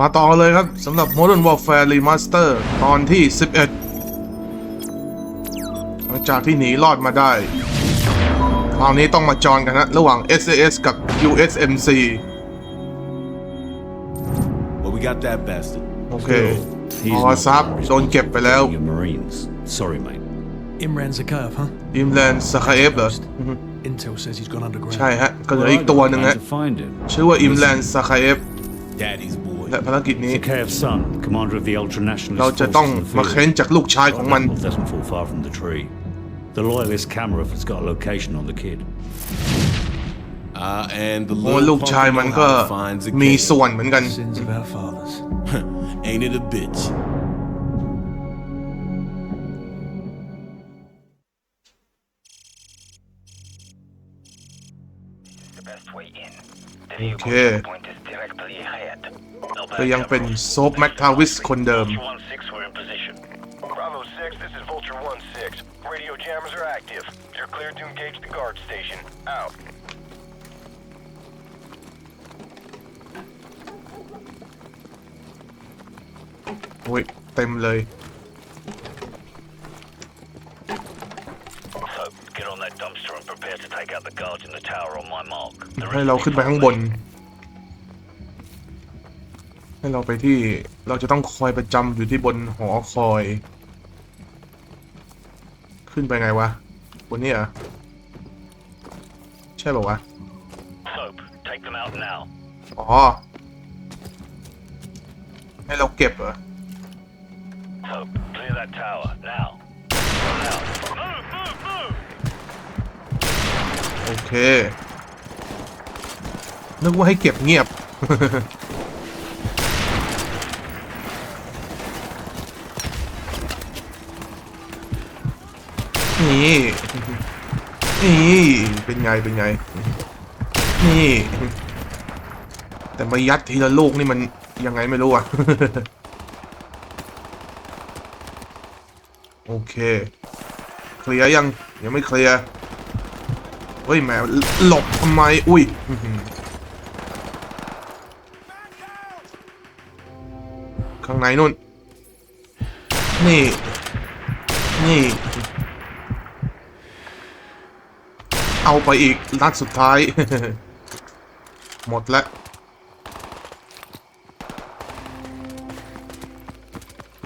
มาต่อเลยครับสำหรับ Modern Warfare Remaster ตอนที่11หลังจากที่หนีรอดมาได้คราวนี้ต้องมาจอนกันนะระหว่าง SAS กับ USMC Well we got that bastard โอเคออซับโดนเก็บไปแล้ว Sorry mate Imran Zakaev huh Imran Zakaev เหรอ Intel says he's gone underground ใช่ฮะก็เหลืออีกตัวหนึ่งฮะชื่อว่า Imran Zakaev Daddy's และภารกิจนี้เราจะต้องมาเค้นจากลูกชายของมัน The loyalist Kamarov has got a location on the kid. โอ้ลูกชายมันก็มีส่วนเหมือนกัน Ain't it a bitch? โอเคเธอยังเป็น โซฟแม็กทาวิส คนเดิม Bravo 6, this is Vulture 1-6. Radio jammers are active. You're cleared to engage the guard station. Out. โอ้ย เต็มเลย So, get on that dumpster and prepare to take out the guards in the tower on my mark. The ให้ rest เรา of ขึ้น the ไปข้างบน family- ให้เราไปที่เราจะต้องคอยประจำอยู่ที่บนหอคอย ขึ้นไปไงวะ บนนี้อ่ะใช่ป่าวะอ๋อให้เราเก็บเหรอโอเค นึกว่าให้เก็บเงียบนี่ นี่ เป็นไง เป็นไง นี่ แต่มายัดทีละลูกนี่มัน ยังไงไม่รู้อ่ะ โอเค เคลียร์ยัง ยังไม่เคลียร์ เฮ้ย แมมหลบทำไม อุ้ยข้างในนู่น นี่ นี่เอาไปอีกนัดสุดท้าย หมดแล้ว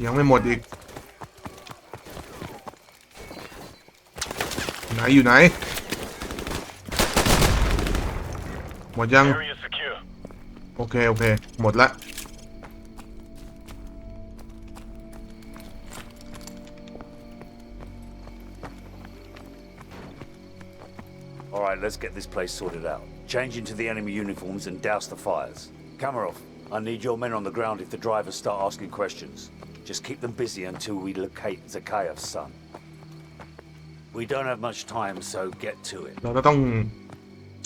ยังไม่หมดอีกไหนอยู่ไหน หมดยัง โอเค โอเค หมดแล้ว right, let's get this place sorted out. Change into the enemy uniforms and douse the fires. Kamarov, I need your men on the ground if the drivers start asking questions. Just keep them busy until we locate Zakayev's son. We don't have much time, so get to it. เราก็ต้อง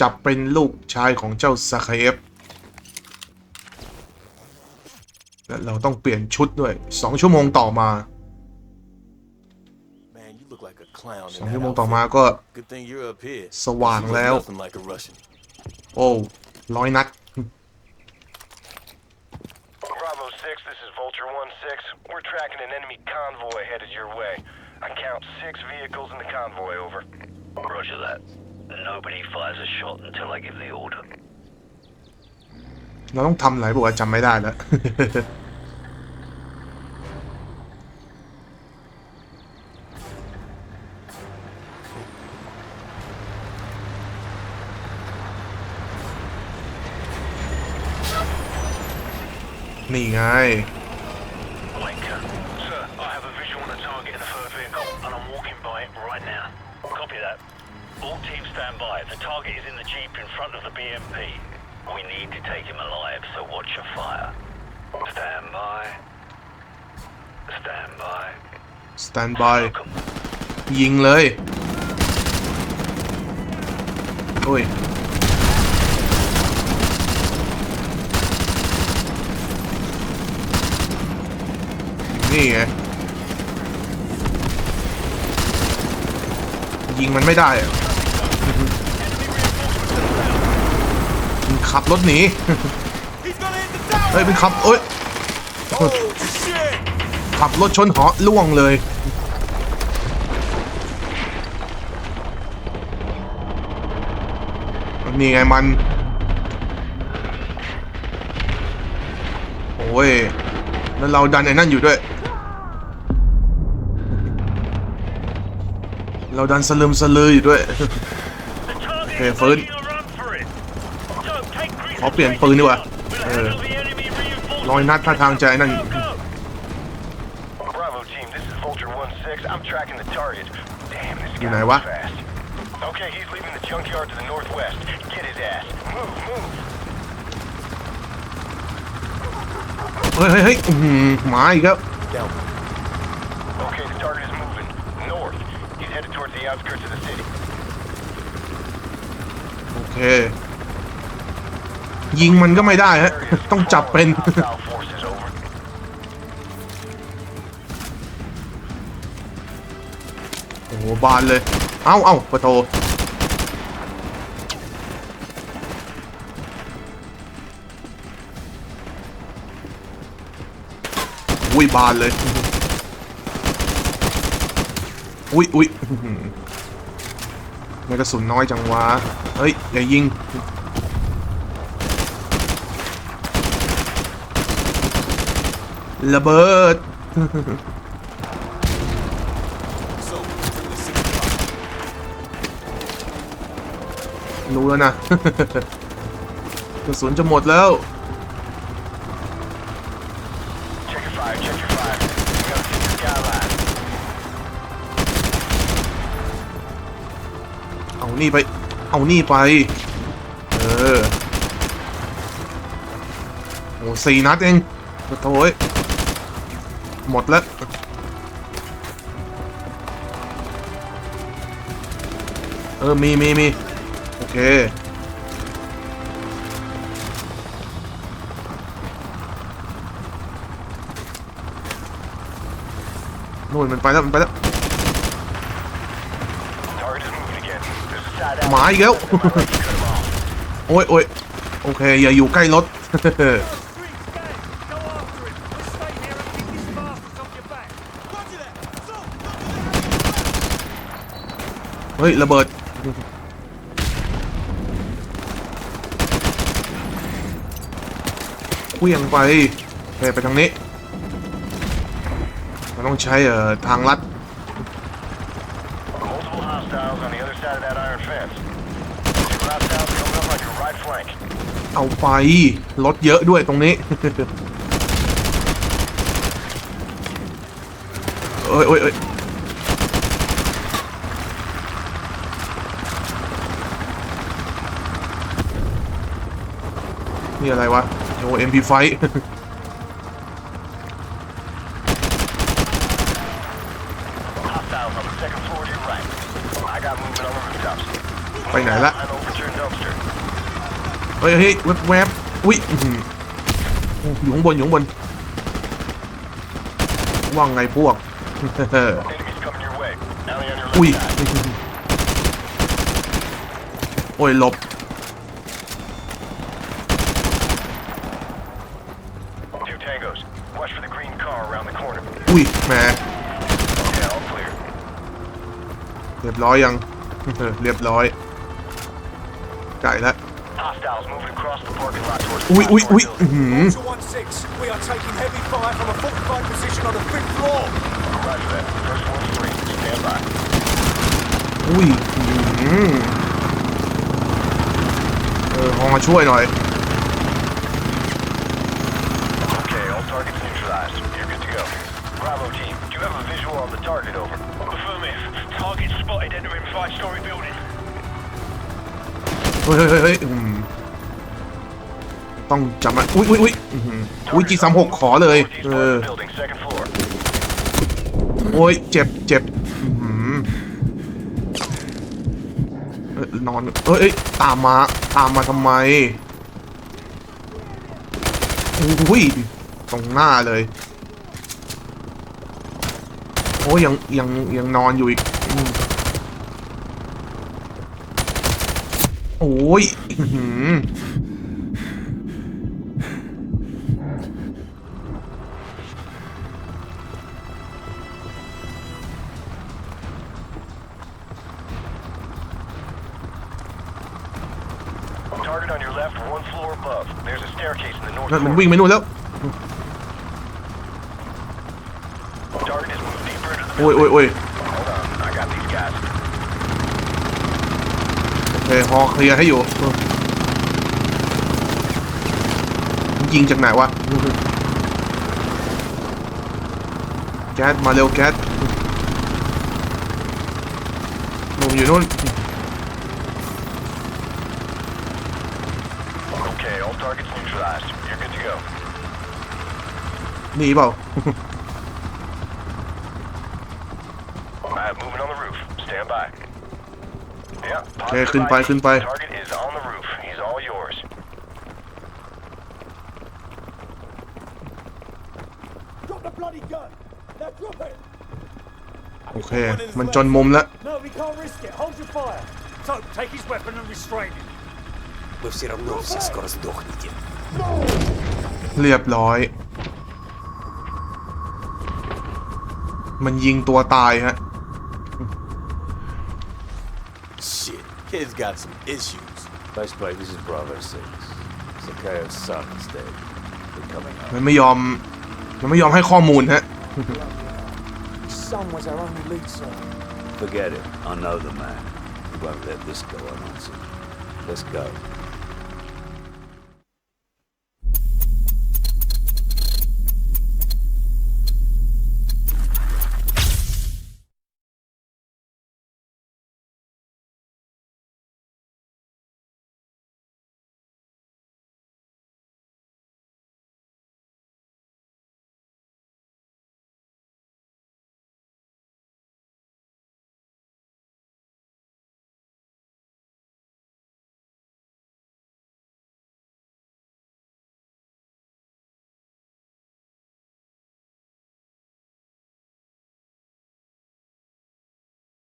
จับเป็นลูกชายของเจ้าซาคาเอฟและเราต้องเปลี่ยนชุดด้วย 2 ชั่วโมงต่อมา like a Russian. Oh, สองชั่วโมงต่อมาก็ สว่างแล้ว โอ้ร้อยนัด Bravo 6, this is Vulture 1-6. We're tracking an enemy convoy headed your way. I count six vehicles in the convoy, over. Roger that. Nobody fires a shot until I give the order. เราต้องทำอะไรบอกว่าจำไม่ได้แล้ว นี่ไง Stand by. Stand by. ยิงเลย โอ้ยนี่ไงยิงมันไม่ได้อะมันขับรถหนีเฮ้ยมันขับเอ้ยขับรถชนหอล่วงเลยนี่ไงมัน โอ้ย แล้วเราดันไอ้นั่นอยู่ด้วยเราดันสลืมสลืออยู่ด้วยโอเคฟื้นขอเปลี่ยนปืนดีกว่าเออร้อยนัดท่าทางใจนั่น Bravo team, this is Vulture 1-6. I'm tracking the target. Damn, this You know guy's what? fast. Okay, he's leaving the junkyard to the northwest. Get his ass. Move, move. เฮ้ยเฮ้ยเฮ้ยอื้อหือหมาอีกครับ Okay, the target is headed towards the outskirts of the city. โอเค ยิงมันก็ไม่ได้ฮะต้องจับเป็นโอ้โหบานเลย เอ้าเอ้าปะโทอุ้ยบานเลยอุ้ยอุ้ยมมนกระสุนน้อยจังวะเฮ้ย อย่ายิง ระเบิด รู้แล้วนะ กระสุนจะหมดแล้วนี่ไป เอานี่ไป เออโอ้สี่นัดเองโถ่หมดแล้ว เออ มี มี มี โอเคนู่นมันไปแล้ว มันไปแล้วหมาอีกแล้วโอ้ยโอ้ยโอเค อย่าอยู่ใกล้รถ เฮ้ย ระเบิดคุยยงไป ไปทางนี้มันต้องใช้เอ่อทางลัดเอาไฟรถเยอะด้วยตรงนี้เอ้ยเอ้ยเอ้ย นี่อะไรวะโอ้ MP5 ไปไหนละเฮ้ยเฮ้ยแวบอุ้ยอยู่ข้างบนอยู่ข้างบนว่างไงพวกอุ้ย โอ้ยหลบอุ้ย แม่เรียบร้อยยังเรียบร้อยไก่แล้ว Hostiles moving across the parking lot towards the we, we, we, mm -hmm. we are taking heavy fire from a fortified position on the fifth floor. Roger that. First one three. Stand by. We. Mm -hmm. Okay, all targets neutralized. You're good to go. Bravo team, do you have a visual on the target? Over. Affirmative. Target spotted entering five-story building. ฮ้ยเฮ้ยเฮ้ยต้องจำมันอุ้ยอุ้ยอุ้ยอุ้ยจีสามหกขอเลย เออโอ้ยเจ็บเจ็บนอนเอ้ย ตามมา ตามมาทำไม อุ้ยตรงหน้าเลย โอ้ย ยัง ยัง ยังนอนอยู่อีกโอ้ยมันวิ่งไปนู่นแล้วโอ้ยโอ้ยโอ้ยคพอเคลียร์ให้อยู่จริงจากไหนวะแก๊สมาเร็วแก๊สลมอยู่นู่นนี่เปล่าโอเคขึ้นไป ขึ้นไปโอเคมันจนมุมแล้วเรียบร้อย มันยิงตัวตายฮะ Kid's got some issues. Best play, this is Bravo 6. Sakayo's son is dead. We're coming up. มันไม่ยอมมันไม่ยอมให้ข้อมูลฮะ son was our only lead, sir. Forget it. I know the man. He won't let this go unanswered. Let's go.